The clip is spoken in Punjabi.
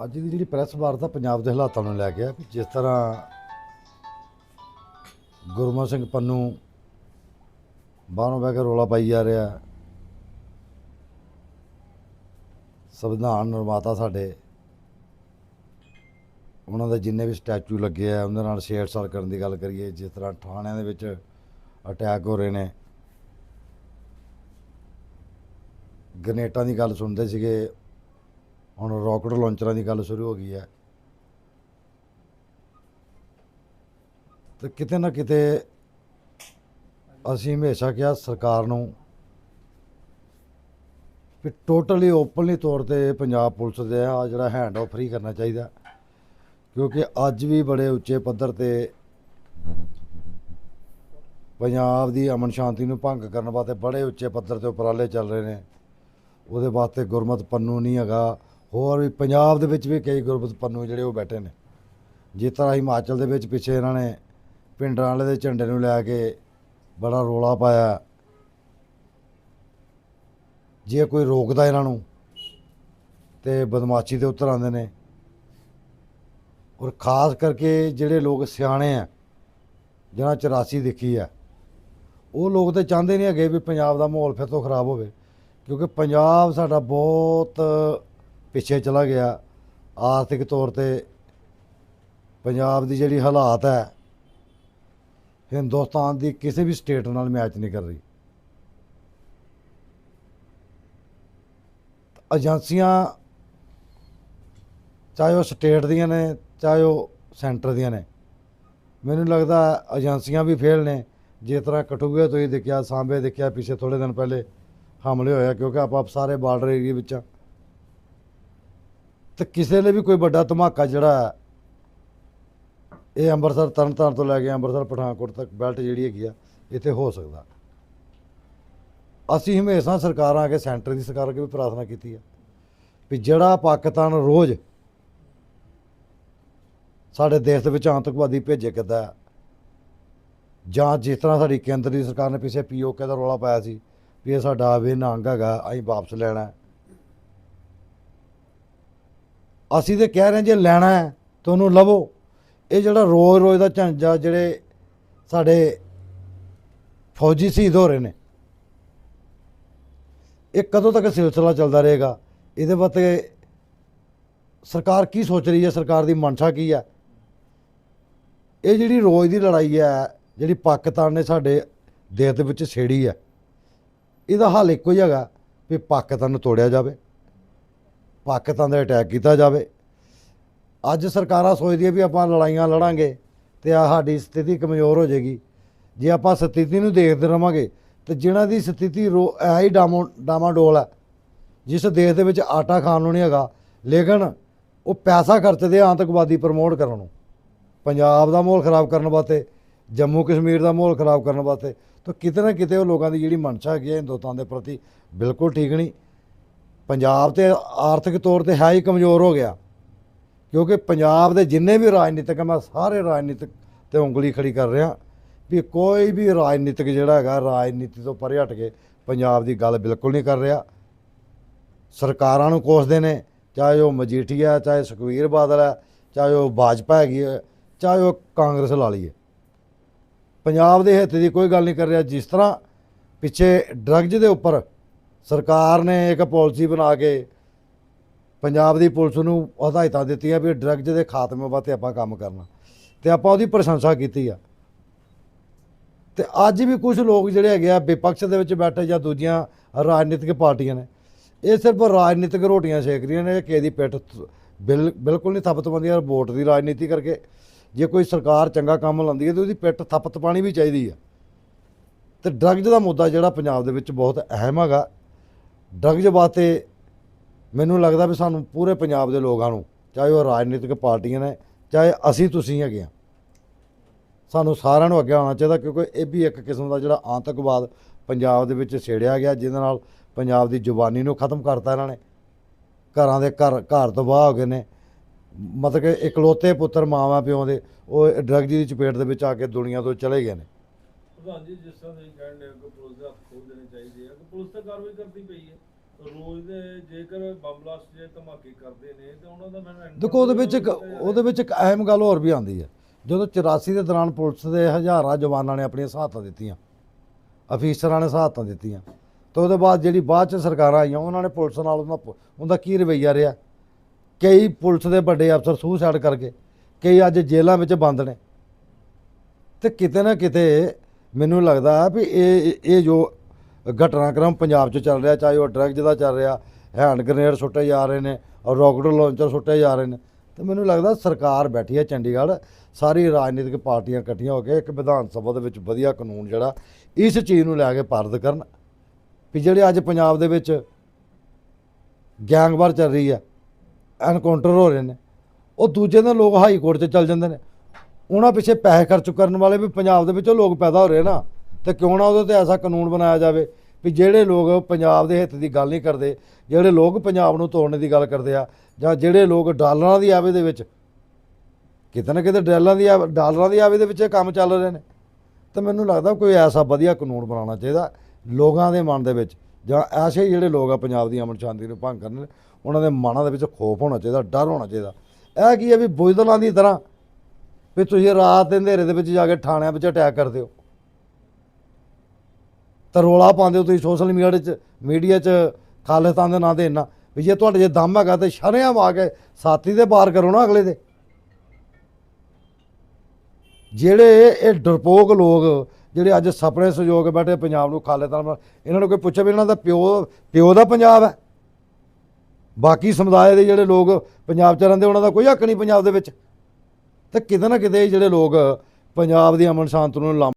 ਅੱਜ ਦੀ ਜਿਹੜੀ ਪ੍ਰੈਸ ਵਾਰਤਾ ਪੰਜਾਬ ਦੇ ਹਾਲਾਤਾਂ ਨੂੰ ਲੈ ਕੇ ਆ ਵੀ ਜਿਸ ਤਰ੍ਹਾਂ ਗੁਰਮਤ ਸਿੰਘ ਪੰਨੂ ਬਾਹਰੋਂ ਬਹਿ ਕੇ ਰੋਲਾ ਪਾਈ ਜਾ ਰਿਹਾ, ਸੰਵਿਧਾਨ ਨਿਰਮਾਤਾ ਸਾਡੇ, ਉਹਨਾਂ ਦੇ ਜਿੰਨੇ ਵੀ ਸਟੈਚੂ ਲੱਗੇ ਆ ਉਹਨਾਂ ਨਾਲ ਛੇੜਛਾੜ ਕਰਨ ਦੀ ਗੱਲ ਕਰੀਏ, ਜਿਸ ਤਰ੍ਹਾਂ ਥਾਣਿਆਂ ਦੇ ਵਿੱਚ ਅਟੈਕ ਹੋ ਰਹੇ ਨੇ। ਗ੍ਰਨੇਟਾਂ ਦੀ ਗੱਲ ਸੁਣਦੇ ਸੀਗੇ ਹੁਣ ਰਾਕਟ ਲਾਂਚਰਾਂ ਦੀ ਗੱਲ ਸ਼ੁਰੂ ਹੋ ਗਈ ਹੈ। ਤੇ ਕਿਤੇ ਨਾ ਕਿਤੇ ਅਸੀਂ ਹਮੇਸ਼ਾ ਕਿਹਾ ਸਰਕਾਰ ਨੂੰ ਵੀ ਟੋਟਲੀ ਓਪਨਲੀ ਤੌਰ ਤੇ ਪੰਜਾਬ ਪੁਲਿਸ ਦੇ ਆ ਜਿਹੜਾ ਹੈਂਡ ਆਫ ਫ੍ਰੀ ਕਰਨਾ ਚਾਹੀਦਾ। ਕਿਉਂਕਿ ਅੱਜ ਵੀ ਬੜੇ ਉੱਚੇ ਪੱਧਰ ਤੇ ਪੰਜਾਬ ਦੀ ਅਮਨ ਸ਼ਾਂਤੀ ਨੂੰ ਭੰਗ ਕਰਨ ਵਾਸਤੇ ਬੜੇ ਉੱਚੇ ਪੱਧਰ ਤੇ ਉਪਰਾਲੇ ਚੱਲ ਰਹੇ ਨੇ। ਉਹਦੇ ਵਾਸਤੇ ਗੁਰਮਤ ਪੰਨੂ ਨਹੀਂ ਹੈਗਾ। ਹੋਰ ਵੀ ਪੰਜਾਬ ਦੇ ਵਿੱਚ ਵੀ ਕਈ ਗੁਰਬਤ ਪੰਨੂ ਜਿਹੜੇ ਉਹ ਬੈਠੇ ਨੇ। ਜਿਸ ਤਰ੍ਹਾਂ ਹਿਮਾਚਲ ਦੇ ਵਿੱਚ ਪਿੱਛੇ ਇਹਨਾਂ ਨੇ ਪਿੰਡਰਾਂ ਵਾਲੇ ਦੇ ਝੰਡੇ ਨੂੰ ਲੈ ਕੇ ਬੜਾ ਰੋਲਾ ਪਾਇਆ। ਜੇ ਕੋਈ ਰੋਕਦਾ ਇਹਨਾਂ ਨੂੰ ਤੇ ਬਦਮਾਸ਼ੀ ਦੇ ਉੱਤਰ ਆਉਂਦੇ ਨੇ। ਔਰ ਖਾਸ ਕਰਕੇ ਜਿਹੜੇ ਲੋਕ ਸਿਆਣੇ ਆ, ਜਿਹਨਾਂ 84 ਦੇਖੀ ਆ, ਉਹ ਲੋਕ ਤਾਂ ਚਾਹੁੰਦੇ ਨਹੀਂ ਹੈਗੇ ਵੀ ਪੰਜਾਬ ਦਾ ਮਾਹੌਲ ਫਿਰ ਤੋਂ ਖਰਾਬ ਹੋਵੇ। ਕਿਉਂਕਿ ਪੰਜਾਬ ਸਾਡਾ ਬਹੁਤ ਪਿੱਛੇ ਚਲਾ ਗਿਆ। ਆਰਥਿਕ ਤੌਰ ਤੇ ਪੰਜਾਬ ਦੀ ਜਿਹੜੀ ਹਾਲਾਤ ਹੈ, ਹਿੰਦੁਸਤਾਨ ਦੀ ਕਿਸੇ ਵੀ ਸਟੇਟ ਨਾਲ ਮੈਚ ਨਹੀਂ ਕਰ ਰਹੀ। ਏਜੰਸੀਆਂ ਚਾਹੇ ਉਹ ਸਟੇਟ ਦੀਆਂ ਨੇ, ਚਾਹੇ ਉਹ ਸੈਂਟਰ ਦੀਆਂ ਨੇ, ਮੈਨੂੰ ਲੱਗਦਾ ਏਜੰਸੀਆਂ ਵੀ ਫੇਲ ਨੇ। ਜਿਸ ਤਰ੍ਹਾਂ ਕਠੂਏ ਤੋਂ ਹੀ ਦੇਖਿਆ, ਸਾਂਬੇ ਦੇਖਿਆ, ਪਿਛੇ ਥੋੜੇ ਦਿਨ ਪਹਿਲੇ ਹਮਲੇ ਹੋਇਆ, ਕਿਉਂਕਿ ਆਪਾਂ ਸਾਰੇ ਬਾਰਡਰ ਏਰੀਆ ਵਿੱਚ ਤੇ ਕਿਸੇ ਲਈ ਵੀ ਕੋਈ ਵੱਡਾ ਧਮਾਕਾ ਜਿਹੜਾ ਇਹ ਅੰਮ੍ਰਿਤਸਰ ਤਰਨਤਾਰਨ ਤੋਂ ਲੈ ਕੇ ਅੰਮ੍ਰਿਤਸਰ, ਪਠਾਨਕੋਟ ਤੱਕ ਬੈਲਟ ਜਿਹੜੀ ਹੈਗੀ ਆ, ਇੱਥੇ ਹੋ ਸਕਦਾ। ਅਸੀਂ ਹਮੇਸ਼ਾ ਸਰਕਾਰਾਂ ਅੱਗੇ, ਸੈਂਟਰ ਦੀ ਸਰਕਾਰ ਅੱਗੇ ਵੀ ਪ੍ਰਾਰਥਨਾ ਕੀਤੀ ਹੈ ਵੀ ਜਿਹੜਾ ਪਾਕਿਸਤਾਨ ਰੋਜ਼ ਸਾਡੇ ਦੇਸ਼ ਦੇ ਵਿੱਚ ਆਤੰਕਵਾਦੀ ਭੇਜੇ ਕਿੱਦਾਂ ਜਾਂ ਜਿਸ ਤਰ੍ਹਾਂ ਸਾਡੀ ਕੇਂਦਰ ਦੀ ਸਰਕਾਰ ਨੇ ਪਿੱਛੇ ਪੀਓਕੇ ਦਾ ਰੌਲਾ ਪਾਇਆ ਸੀ ਵੀ ਇਹ ਸਾਡਾ ਅਭਿੰਨ ਅੰਗ ਹੈਗਾ, ਅਸੀਂ ਵਾਪਸ ਲੈਣਾ ਹੈ। ਅਸੀਂ ਤੇ ਕਹਿ ਰਹੇ ਜੇ ਲੈਣਾ ਹੈ ਤਾਂ ਉਹਨੂੰ ਲਵੋ। ਇਹ ਜਿਹੜਾ ਰੋਜ਼ ਰੋਜ਼ ਦਾ ਝਾਂਜਾ ਜਿਹੜੇ ਸਾਡੇ ਫੌਜੀ ਸ਼ਹੀਦ ਹੋ ਰਹੇ ਨੇ, ਇਹ ਕਦੋਂ ਤੱਕ ਸਿਲਸਿਲਾ ਚੱਲਦਾ ਰਹੇਗਾ? ਇਹਦੇ ਵਾਸਤੇ ਸਰਕਾਰ ਕੀ ਸੋਚ ਰਹੀ ਹੈ? ਸਰਕਾਰ ਦੀ ਮਨਸ਼ਾ ਕੀ ਹੈ? ਇਹ ਜਿਹੜੀ ਰੋਜ਼ ਦੀ ਲੜਾਈ ਹੈ, ਜਿਹੜੀ ਪਾਕਿਸਤਾਨ ਨੇ ਸਾਡੇ ਦੇਸ਼ ਦੇ ਵਿੱਚ ਛੇੜੀ ਹੈ, ਇਹਦਾ ਹੱਲ ਇੱਕੋ ਹੀ ਹੈਗਾ ਵੀ ਪਾਕਿਸਤਾਨ ਨੂੰ ਤੋੜਿਆ ਜਾਵੇ। ਪਾਕਿਸਤਾਨ ਦੇ ਅਟੈਕ ਕੀਤਾ ਜਾਵੇ। ਅੱਜ ਸਰਕਾਰਾਂ ਸੋਚਦੀਆਂ ਵੀ ਆਪਾਂ ਲੜਾਈਆਂ ਲੜਾਂਗੇ ਤੇ ਆ ਸਾਡੀ ਸਥਿਤੀ ਕਮਜ਼ੋਰ ਹੋ ਜਾਏਗੀ। ਜੇ ਆਪਾਂ ਸਥਿਤੀ ਨੂੰ ਦੇਖਦੇ ਰਵਾਂਗੇ ਤੇ ਜਿਨ੍ਹਾਂ ਦੀ ਸਥਿਤੀ ਰੋ ਐ ਹੀ ਡਾਮੋ ਡਾਮਾਡੋਲ ਹੈ ਜਿਸ ਦੇਸ਼ ਦੇ ਵਿੱਚ ਆਟਾ ਖਾਣ ਨੂੰ ਨਹੀਂ ਹੈਗਾ, ਲੇਕਿਨ ਉਹ ਪੈਸਾ ਖਰਚਦੇ ਆਤੰਕਵਾਦੀ ਪ੍ਰਮੋਟ ਕਰਨ ਨੂੰ। ਪੰਜਾਬ ਦਾ ਮਾਹੌਲ ਖਰਾਬ ਕਰਨ ਵਾਸਤੇ, ਜੰਮੂ ਕਸ਼ਮੀਰ ਦਾ ਮਾਹੌਲ ਖਰਾਬ ਕਰਨ ਵਾਸਤੇ, ਤਾਂ ਕਿਤੇ ਨਾ ਕਿਤੇ ਉਹ ਲੋਕਾਂ ਦੀ ਜਿਹੜੀ ਮਨਸ਼ਾ ਹੈਗੀ ਹੈ ਹਿੰਦੁਸਤਾਨ ਦੇ ਪ੍ਰਤੀ ਬਿਲਕੁਲ ਠੀਕ ਨਹੀਂ। ਪੰਜਾਬ ਤੇ ਆਰਥਿਕ ਤੌਰ ਤੇ ਹੈ ਹੀ ਕਮਜ਼ੋਰ ਹੋ ਗਿਆ। ਕਿਉਂਕਿ ਪੰਜਾਬ ਦੇ ਜਿੰਨੇ ਵੀ ਰਾਜਨੀਤਿਕ ਮੈਂ ਸਾਰੇ ਰਾਜਨੀਤਿਕ ਤੇ ਉਂਗਲੀ ਖੜੀ ਕਰ ਰਿਹਾ ਵੀ ਕੋਈ ਵੀ ਰਾਜਨੀਤਿਕ ਜਿਹੜਾ ਹੈਗਾ, ਰਾਜਨੀਤੀ ਤੋਂ ਪਰੇ ਹਟ ਕੇ ਪੰਜਾਬ ਦੀ ਗੱਲ ਬਿਲਕੁਲ ਨਹੀਂ ਕਰ ਰਿਹਾ। ਸਰਕਾਰਾਂ ਨੂੰ ਕੋਸਦੇ ਨੇ, ਚਾਹੇ ਉਹ ਮਜੀਠੀਆ ਚਾਹੇ ਸੁਖਵੀਰ ਬਾਦਲ ਹੈ ਚਾਹੇ ਉਹ ਭਾਜਪਾ ਹੈਗੀ ਹੈ ਚਾਹੇ ਉਹ ਕਾਂਗਰਸ ਲਾ ਲਈ ਹੈ ਪੰਜਾਬ ਦੇ ਹਿੱਤ ਦੀ ਕੋਈ ਗੱਲ ਨਹੀਂ ਕਰ ਰਿਹਾ। ਜਿਸ ਤਰ੍ਹਾਂ ਪਿੱਛੇ ਡਰੱਗਜ਼ ਦੇ ਉੱਪਰ ਸਰਕਾਰ ਨੇ ਇੱਕ ਪਾਲਿਸੀ ਬਣਾ ਕੇ ਪੰਜਾਬ ਦੀ ਪੁਲਿਸ ਨੂੰ ਹਦਾਇਤਾਂ ਦਿੱਤੀਆਂ ਵੀ ਡਰੱਗਜ਼ ਦੇ ਖਾਤਮੇ ਵਾਸਤੇ ਆਪਾਂ ਕੰਮ ਕਰਨਾ। ਤੇ ਆਪਾਂ ਉਹਦੀ ਪ੍ਰਸ਼ੰਸਾ ਕੀਤੀ ਆ। ਤੇ ਅੱਜ ਵੀ ਕੁਝ ਲੋਕ ਜਿਹੜੇ ਹੈਗੇ ਆ ਵਿਪਕਸ਼ ਦੇ ਵਿੱਚ ਬੈਠੇ ਜਾਂ ਦੂਜੀਆਂ ਰਾਜਨੀਤਿਕ ਪਾਰਟੀਆਂ ਨੇ, ਇਹ ਸਿਰਫ ਰਾਜਨੀਤਿਕ ਰੋਟੀਆਂ ਸੇਕ ਰਹੀਆਂ ਨੇ ਕਿ ਇਹਦੀ ਪਿੱਠ ਬਿਲ, ਬਿਲਕੁਲ ਨਹੀਂ ਥੱਪਤ ਪਾਉਂਦੀ ਪਾਉਂਦੀਆਂ ਵੋਟ ਦੀ ਰਾਜਨੀਤੀ ਕਰਕੇ ਜੇ ਕੋਈ ਸਰਕਾਰ ਚੰਗਾ ਕੰਮ ਲਾਉਂਦੀ ਹੈ ਤੇ ਉਹਦੀ ਪਿੱਠ ਥੱਪਤ ਪਾਣੀ ਵੀ ਚਾਹੀਦੀ ਆ। ਤੇ ਡਰੱਗਜ਼ ਦਾ ਮੁੱਦਾ ਜਿਹੜਾ ਪੰਜਾਬ ਦੇ ਵਿੱਚ ਬਹੁਤ ਅਹਿਮ ਹੈਗਾ ਡਰੱਗਜ਼ ਵਾਸਤੇ ਮੈਨੂੰ ਲੱਗਦਾ ਵੀ ਸਾਨੂੰ ਪੂਰੇ ਪੰਜਾਬ ਦੇ ਲੋਕਾਂ ਨੂੰ, ਚਾਹੇ ਉਹ ਰਾਜਨੀਤਿਕ ਪਾਰਟੀਆਂ ਨੇ, ਚਾਹੇ ਅਸੀਂ ਤੁਸੀਂ ਹੈਗੇ ਆ, ਸਾਨੂੰ ਸਾਰਿਆਂ ਨੂੰ ਅੱਗੇ ਆਉਣਾ ਚਾਹੀਦਾ ਕਿਉਂਕਿ ਇਹ ਵੀ ਇੱਕ ਕਿਸਮ ਦਾ ਜਿਹੜਾ ਆਤੰਕਵਾਦ ਪੰਜਾਬ ਦੇ ਵਿੱਚ ਛੇੜਿਆ ਗਿਆ, ਜਿਹਦੇ ਨਾਲ ਪੰਜਾਬ ਦੀ ਜ਼ੁਬਾਨੀ ਨੂੰ ਖਤਮ ਕਰਤਾ ਇਹਨਾਂ ਨੇ। ਘਰਾਂ ਦੇ ਘਰ ਘਰ ਤਬਾਹ ਹੋ ਗਏ ਨੇ। ਮਤਲਬ ਕਿ ਇਕਲੌਤੇ ਪੁੱਤਰ ਮਾਵਾਂ ਪਿਓ ਦੇ, ਉਹ ਡਰੱਗ ਦੀ ਚਪੇਟ ਦੇ ਵਿੱਚ ਆ ਕੇ ਦੁਨੀਆ ਤੋਂ ਚਲੇ ਗਏ ਨੇ। ਪ੍ਰਧਾਨ ਜੀ ਜਿਸ ਤਰ੍ਹਾਂ ਤੁਸੀਂ ਕਹਿੰਦੇ ਹੋ ਕਿ ਪੁਲਿਸ ਦੇ ਹੱਥ ਖੋਲ ਦੇਣੇ ਚਾਹੀਦੇ ਆ ਕਿ ਪੁਲਿਸ ਤਾਂ ਕਾਰਵਾਈ ਕਰਦੀ ਪਈ ਹੈ। ਰੋਜ਼ ਦੇ ਜੇਕਰ ਬੰਬ ਬਲਾਸਟ ਜੇ ਧਮਾਕੇ ਕਰਦੇ ਨੇ ਤੇ ਉਹਨਾਂ ਦਾ ਮੈਨੂੰ ਦੇਖੋ ਉਹਦੇ ਵਿੱਚ ਇੱਕ ਉਹਦੇ ਵਿੱਚ ਇੱਕ ਅਹਿਮ ਗੱਲ ਹੋਰ ਵੀ ਆਉਂਦੀ ਹੈ। ਜਦੋਂ 84 ਦੇ ਦੌਰਾਨ ਪੁਲਿਸ ਦੇ ਹਜ਼ਾਰਾਂ ਜਵਾਨਾਂ ਨੇ ਆਪਣੀਆਂ ਸਹਾਇਤਾਂ ਦਿੱਤੀਆਂ ਅਫੀਸਰਾਂ ਨੇ ਸਹਾਇਤਾਂ ਦਿੱਤੀਆਂ ਤੇ ਉਹਦੇ ਬਾਅਦ ਜਿਹੜੀ ਬਾਅਦ ਚ ਸਰਕਾਰਾਂ ਆਈਆਂ ਉਹਨਾਂ ਨੇ ਪੁਲਿਸ ਨਾਲ ਉਹਦਾ ਪ- ਉਹਦਾ ਕੀ ਰਵੱਈਆ ਰਿਹਾ? ਕਈ ਪੁਲਿਸ ਦੇ ਵੱਡੇ ਅਫਸਰ ਸੂਸਾਈਡ ਕਰਕੇ ਕਈ ਅੱਜ ਜੇਲ੍ਹਾਂ ਵਿੱਚ ਬੰਦ ਨੇ। ਤੇ ਕਿਤੇ ਨਾ ਕਿਤੇ ਮੈਨੂੰ ਲੱਗਦਾ ਵੀ ਇਹ ਇਹ ਜੋ ਘਟਨਾਕ੍ਰਮ ਪੰਜਾਬ 'ਚ ਚੱਲ ਰਿਹਾ, ਚਾਹੇ ਉਹ ਡਰੱਗਸ ਦਾ ਚੱਲ ਰਿਹਾ, ਹੈਂਡ ਗ੍ਰੇਨੇਡ ਸੁੱਟੇ ਜਾ ਰਹੇ ਨੇ ਔਰ ਰਾਕਟ ਲਾਂਚਰ ਸੁੱਟੇ ਜਾ ਰਹੇ ਨੇ, ਤੇ ਮੈਨੂੰ ਲੱਗਦਾ ਸਰਕਾਰ ਬੈਠੀ ਹੈ ਚੰਡੀਗੜ੍ਹ, ਸਾਰੀ ਰਾਜਨੀਤਿਕ ਪਾਰਟੀਆਂ ਇਕੱਠੀਆਂ ਹੋ ਕੇ ਇੱਕ ਵਿਧਾਨ ਸਭਾ ਦੇ ਵਿੱਚ ਵਧੀਆ ਕਾਨੂੰਨ ਜਿਹੜਾ, ਇਸ ਚੀਜ਼ ਨੂੰ ਲੈ ਕੇ ਪਾਰਿਤ ਕਰਨ, ਵੀ ਜਿਹੜੇ ਅੱਜ ਪੰਜਾਬ ਦੇ ਵਿੱਚ ਗੈਂਗਵਾਰ ਚੱਲ ਰਹੀ ਹੈ, ਐਨਕਾਊਂਟਰ ਹੋ ਰਹੇ ਨੇ, ਉਹ ਦੂਜੇ ਦਿਨ ਲੋਕ ਹਾਈ ਕੋਰਟ 'ਚ ਚੱਲ ਜਾਂਦੇ ਨੇ ਉਹਨਾਂ ਪਿੱਛੇ ਪੈਸੇ ਖਰਚ ਕਰਨ ਵਾਲੇ ਵੀ ਪੰਜਾਬ ਦੇ ਵਿੱਚੋਂ ਲੋਕ ਪੈਦਾ ਹੋ ਰਹੇ ਨਾ। ਤੇ ਕਿਉਂ ਨਾ ਉਹਦੇ ਤੇ ਐਸਾ ਕਾਨੂੰਨ ਬਣਾਇਆ ਜਾਵੇ ਵੀ ਜਿਹੜੇ ਲੋਕ ਪੰਜਾਬ ਦੇ ਹਿੱਤ ਦੀ ਗੱਲ ਨਹੀਂ ਕਰਦੇ, ਜਿਹੜੇ ਲੋਕ ਪੰਜਾਬ ਨੂੰ ਤੋੜਨ ਦੀ ਗੱਲ ਕਰਦੇ ਆ, ਜਾਂ ਜਿਹੜੇ ਲੋਕ ਡਾਲਰਾਂ ਦੀ ਆਵੇ ਦੇ ਵਿੱਚ, ਕਿਤੇ ਨਾ ਕਿਤੇ ਡਾਲਰਾਂ ਦੀ ਆਵ- ਡਾਲਰਾਂ ਦੀ ਆਵੇ ਦੇ ਵਿੱਚ ਇਹ ਕੰਮ ਚੱਲ ਰਹੇ ਨੇ। ਤਾਂ ਮੈਨੂੰ ਲੱਗਦਾ ਕੋਈ ਐਸਾ ਵਧੀਆ ਕਾਨੂੰਨ ਬਣਾਉਣਾ ਚਾਹੀਦਾ ਲੋਕਾਂ ਦੇ ਮਨ ਦੇ ਵਿੱਚ, ਜਾਂ ਐਸੇ ਜਿਹੜੇ ਲੋਕ ਆ ਪੰਜਾਬ ਦੀ ਅਮਨ ਸ਼ਾਂਤੀ ਨੂੰ ਭੰਗ ਕਰਨ, ਉਹਨਾਂ ਦੇ ਮਨਾਂ ਦੇ ਵਿੱਚ ਖੋਫ ਹੋਣਾ ਚਾਹੀਦਾ, ਡਰ ਹੋਣਾ ਚਾਹੀਦਾ। ਇਹ ਕੀ ਹੈ ਵੀ ਬੁਝਦਲਾਂ ਦੀ ਤਰ੍ਹਾਂ ਵੀ ਤੁਸੀਂ ਰਾਤ ਦੇ ਹਨੇਰੇ ਦੇ ਵਿੱਚ ਜਾ ਕੇ ਥਾਣਿਆਂ ਵਿੱਚ ਅਟੈਕ ਕਰਦੇ ਹੋ। ਤਾਂ ਰੋਲਾ ਪਾਉਂਦੇ ਹੋ ਤੁਸੀਂ ਸੋਸ਼ਲ ਮੀਡੀਆ 'ਚ ਮੀਡੀਆ 'ਚ, ਖਾਲਿਸਤਾਨ ਦੇ ਨਾਂ ਤੇ ਇੰਨਾ। ਵੀ ਜੇ ਤੁਹਾਡੇ ਜੇ ਦਮ ਹੈਗਾ ਤੇ ਸ਼ਰੇਆਮ ਆ ਕੇ ਸਾਥੀ ਦੇ ਪਾਰ ਕਰੋ ਨਾ ਅਗਲੇ ਦੇ। ਜਿਹੜੇ ਇਹ ਡਰਪੋਕ ਲੋਕ, ਜਿਹੜੇ ਅੱਜ ਸੁਪਨੇ ਸਜੋ ਬੈਠੇ ਪੰਜਾਬ ਨੂੰ ਖਾਲਿਸਤਾਨ ਇਹਨਾਂ ਨੂੰ ਕੋਈ ਪੁੱਛੇ ਵੀ ਇਹਨਾਂ ਦਾ ਪਿਓ ਪਿਓ ਦਾ ਪੰਜਾਬ ਹੈ। ਬਾਕੀ ਸਮੁਦਾਇ ਦੇ ਜਿਹੜੇ ਲੋਕ ਪੰਜਾਬ 'ਚ ਰਹਿੰਦੇ, ਉਹਨਾਂ ਦਾ ਕੋਈ ਹੱਕ ਨਹੀਂ ਪੰਜਾਬ ਦੇ ਵਿੱਚ। ਤੇ ਕਿਤੇ ਨਾ ਕਿਤੇ ਜਿਹੜੇ ਲੋਕ ਪੰਜਾਬ ਦੀ ਅਮਨ ਸ਼ਾਂਤ ਨੂੰ ਲਾਮ